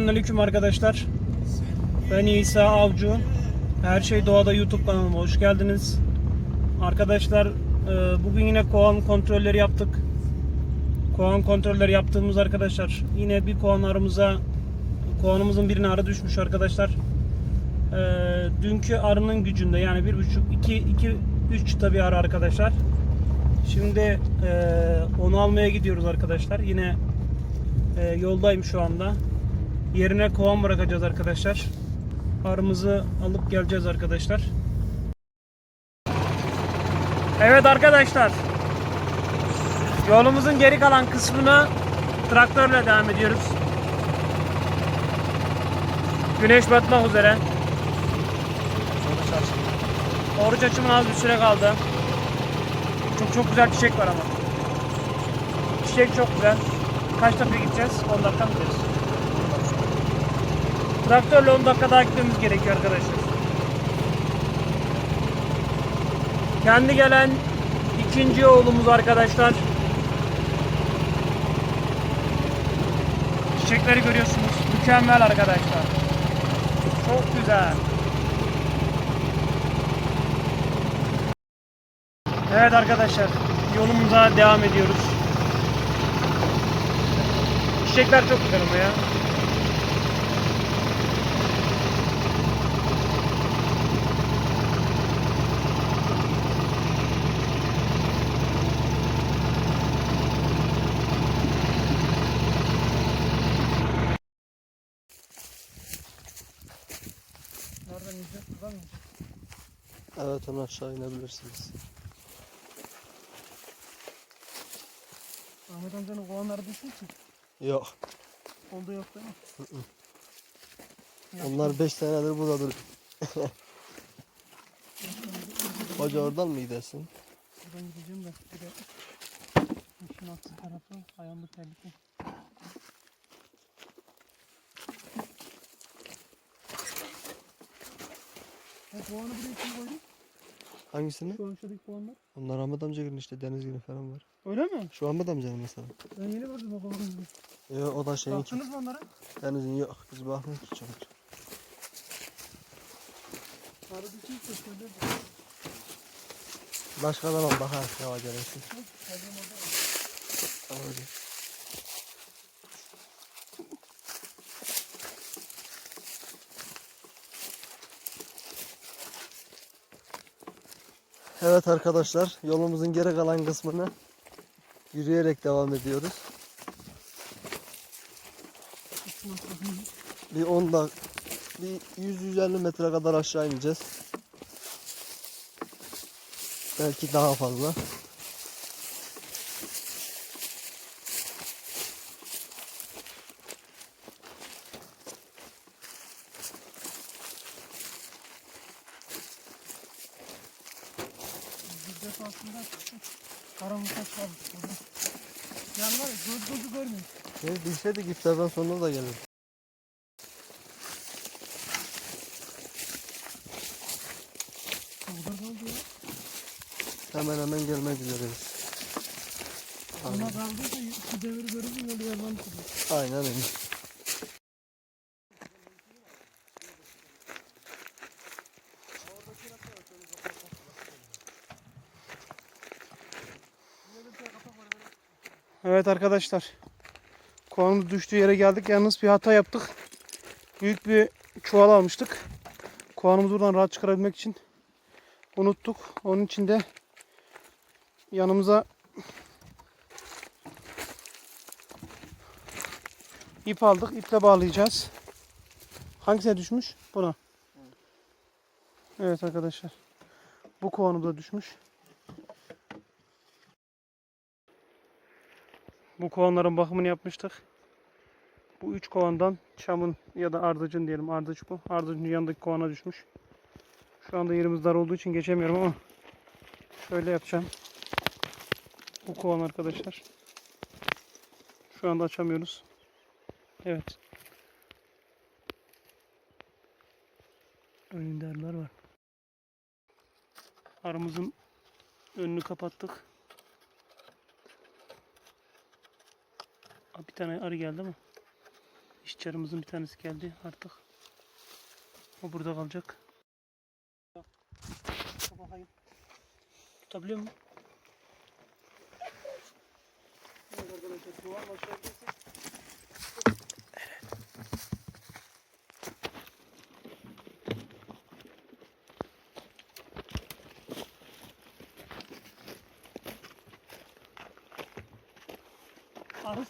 Selamünaleyküm arkadaşlar. Ben İsa Avcı. Her şey doğada YouTube kanalıma hoş geldiniz. Arkadaşlar e, bugün yine kovan kontrolleri yaptık. Kovan kontrolleri yaptığımız arkadaşlar yine bir kovan arımıza kovanımızın birine arı düşmüş arkadaşlar. E, dünkü arının gücünde yani bir buçuk iki iki üç tabi arı arkadaşlar. Şimdi e, onu almaya gidiyoruz arkadaşlar. Yine yoldayım şu anda. Yerine kovan bırakacağız arkadaşlar. Arımızı alıp geleceğiz arkadaşlar. Evet arkadaşlar. Yolumuzun geri kalan kısmına traktörle devam ediyoruz. Güneş batmak üzere. Oruç açımına az bir süre kaldı. Çok çok güzel çiçek var ama. Çiçek çok güzel. Kaç dakika gideceğiz? 10 dakika mı gideriz? Traktörle 10 dakika daha gitmemiz gerekiyor arkadaşlar. Kendi gelen ikinci oğlumuz arkadaşlar. Çiçekleri görüyorsunuz. Mükemmel arkadaşlar. Çok güzel. Evet arkadaşlar. Yolumuza devam ediyoruz. Çiçekler çok güzel ama ya. Nereden ineceğiz? Buradan mı ineceğiz? Evet onu aşağı inebilirsiniz. Ahmet amcanın kovanları düşmüş mü? Yok. Oldu yok değil mi? Onlar 5 senedir burada duruyor. Hoca oradan mı gidersin? Buradan gideceğim de bir de altı tarafı ayağımda tehlike. Kovanı buraya kim koydu? Hangisini? Şu aşağıdaki kovanlar. Onlar Ahmet amca günü işte deniz günü falan var. Öyle mi? Şu Ahmet amcanın mesela. Ben yeni gördüm o kovanı. Yok o da şeyin ki. Baktınız mı onlara? Denizin yok. Biz bakmıyoruz ki çok. Sarı bir şey söyledi. Başka zaman bakar ne var orada. Tamam hocam. Evet arkadaşlar yolumuzun geri kalan kısmını yürüyerek devam ediyoruz. Bir 10 dak bir 100-150 metre kadar aşağı ineceğiz. Belki daha fazla. Bir defasında karanlıkta kalmış. Yani var ya göz gözü görmüyor. Ne bilseydik iftardan sonra da gelir. Burada kaldı ya. Hemen hemen gelmek üzereyiz. Ona kaldıysa şu devri görünce yolu yalan kuruyor. Aynen öyle. Evet arkadaşlar. Kovanımız düştüğü yere geldik. Yalnız bir hata yaptık. Büyük bir çuval almıştık. Kovanımızı buradan rahat çıkarabilmek için unuttuk. Onun için de yanımıza ip aldık. İple bağlayacağız. Hangisine düşmüş? Buna. Evet arkadaşlar. Bu kovanımıza düşmüş. Bu kovanların bakımını yapmıştık. Bu üç kovandan çamın ya da ardıcın diyelim. Ardıç bu. Ardıcın yanındaki kovana düşmüş. Şu anda yerimiz dar olduğu için geçemiyorum ama şöyle yapacağım. Bu kovan arkadaşlar. Şu anda açamıyoruz. Evet. Önünde arılar var. Arımızın önünü kapattık. Aa, Bir tane arı geldi ama İşçilerimizin bir tanesi geldi artık. O burada kalacak. Bakayım. Tutabiliyor mu? Arkadaşlar duvar başlayabilirsin. Arı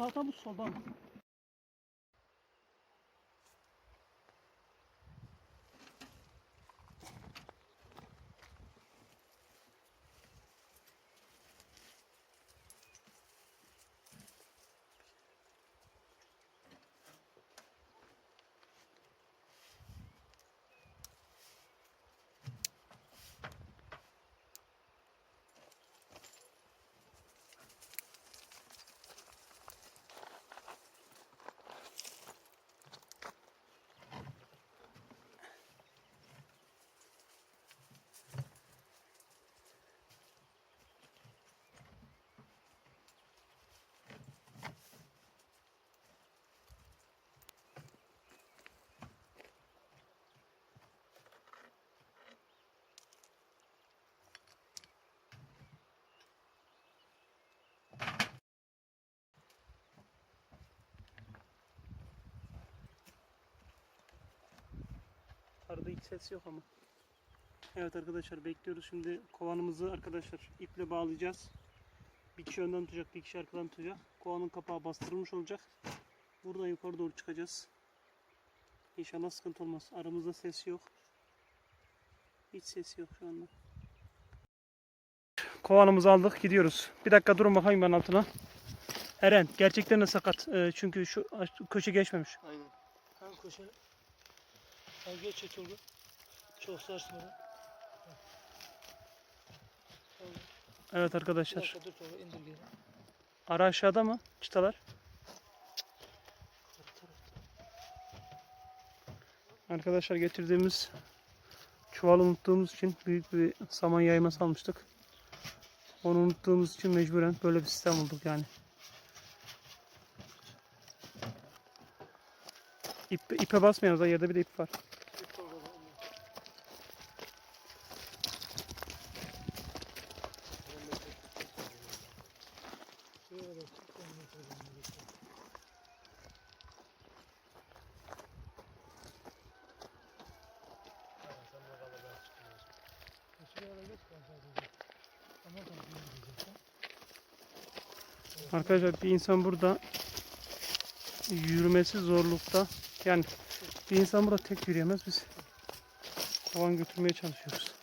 sağda mı Arada hiç ses yok ama. Evet arkadaşlar bekliyoruz şimdi kovanımızı arkadaşlar iple bağlayacağız. Bir kişi önden tutacak, bir kişi arkadan tutacak. Kovanın kapağı bastırılmış olacak. Buradan yukarı doğru çıkacağız. İnşallah sıkıntı olmaz. Aramızda ses yok. Hiç ses yok şu anda. Kovanımızı aldık gidiyoruz. Bir dakika durun bakayım ben altına. Eren gerçekten de sakat. Ee, çünkü şu köşe geçmemiş. Aynen. Kan koşar. Et oldu. Çok sarsmadan. Evet Bir arkadaşlar. dakika dur sonra indir geri. Ara aşağıda mı? Çıtalar. Arkadaşlar getirdiğimiz çuvalı unuttuğumuz için büyük bir saman yayması almıştık. Onu unuttuğumuz için mecburen böyle bir sistem bulduk yani. İp, ipe basmayalım da yerde bir de ip var. Bir torba da indir. Şuraya kadar çık, on metreden indir. Şuraya kadar geç, ben sadece. Ondan sonra bir yere gideceksin. Arkadaşlar bir insan burada yürümesi zorlukta. Yani bir insan burada tek yürüyemez. Biz kovan götürmeye çalışıyoruz.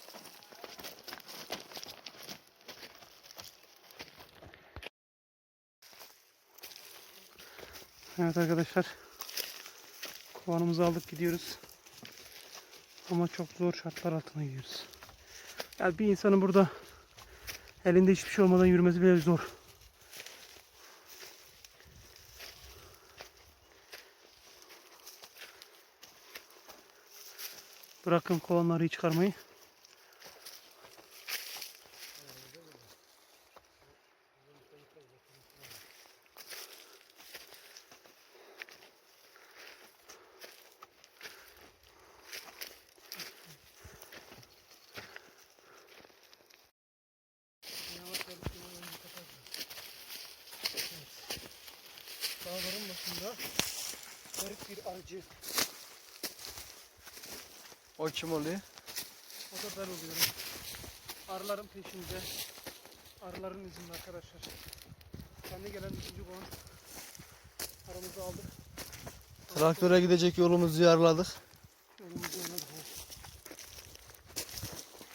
Evet arkadaşlar. Kovanımızı aldık gidiyoruz. Ama çok zor şartlar altına gidiyoruz. Yani bir insanın burada elinde hiçbir şey olmadan yürümesi bile zor. Bırakın kovanları çıkarmayı. Başında garip bir arıcı. O kim oluyor? O da ben oluyorum. Arıların peşinde. Arıların izinde arkadaşlar. Kendi gelen ikinci kovan. Aramızı aldık. Traktöre gidecek yolumuzu yarladık. Yolumuzu yana doğru.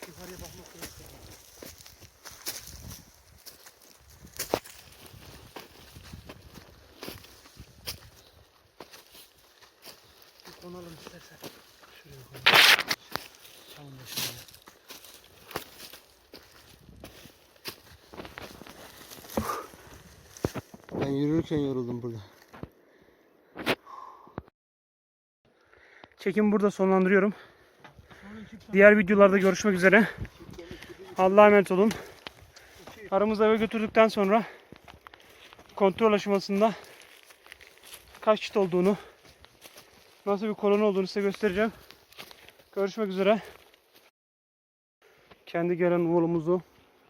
Yukarıya bakmak yok. Bir konalım istersen. Şuraya. Tam başına. Ben yürürken yoruldum burada. Çekimi burada sonlandırıyorum. Diğer videolarda görüşmek üzere. Allah'a emanet olun. Aramızda eve götürdükten sonra kontrol aşamasında kaç çift olduğunu nasıl bir koloni olduğunu size göstereceğim. Görüşmek üzere. Kendi gelen oğlumuzu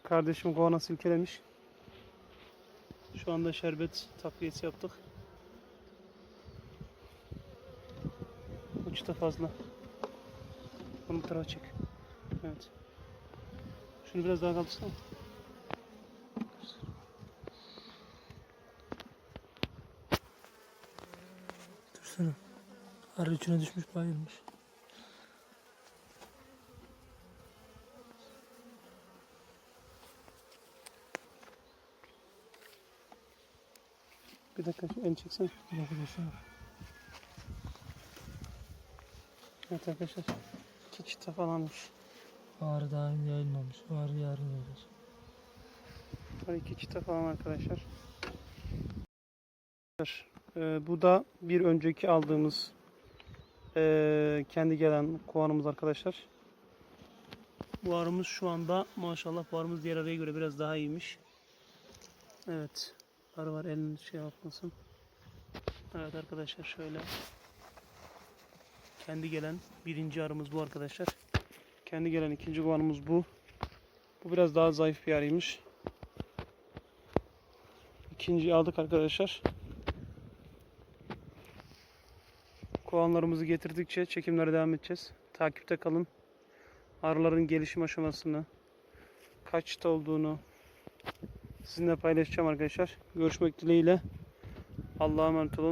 kardeşim kovana silkelemiş. Şu anda şerbet takviyesi yaptık. Uçta fazla. Onu tarafa çek. Evet. Şunu biraz daha kaldırsana. Dursana. Arı içine düşmüş bayılmış. Bir dakika şu elini çeksene. Bir dakika dursana. Evet arkadaşlar. İki çıta falanmış. Ağrı daha yayılmamış. Ağrı yarın yayılır. Var iki çıta falan arkadaşlar. Ee, bu da bir önceki aldığımız ee, kendi gelen kovanımız arkadaşlar. Bu arımız şu anda maşallah bu arımız diğer arıya göre biraz daha iyiymiş. Evet. Arı var elini şey yapmasın. Evet arkadaşlar şöyle. Kendi gelen birinci arımız bu arkadaşlar. Kendi gelen ikinci kovanımız bu. Bu biraz daha zayıf bir arıymış. İkinciyi aldık arkadaşlar. Kovanlarımızı getirdikçe çekimlere devam edeceğiz. Takipte kalın. Arıların gelişim aşamasını, kaçta olduğunu sizinle paylaşacağım arkadaşlar. Görüşmek dileğiyle. Allah'a emanet olun.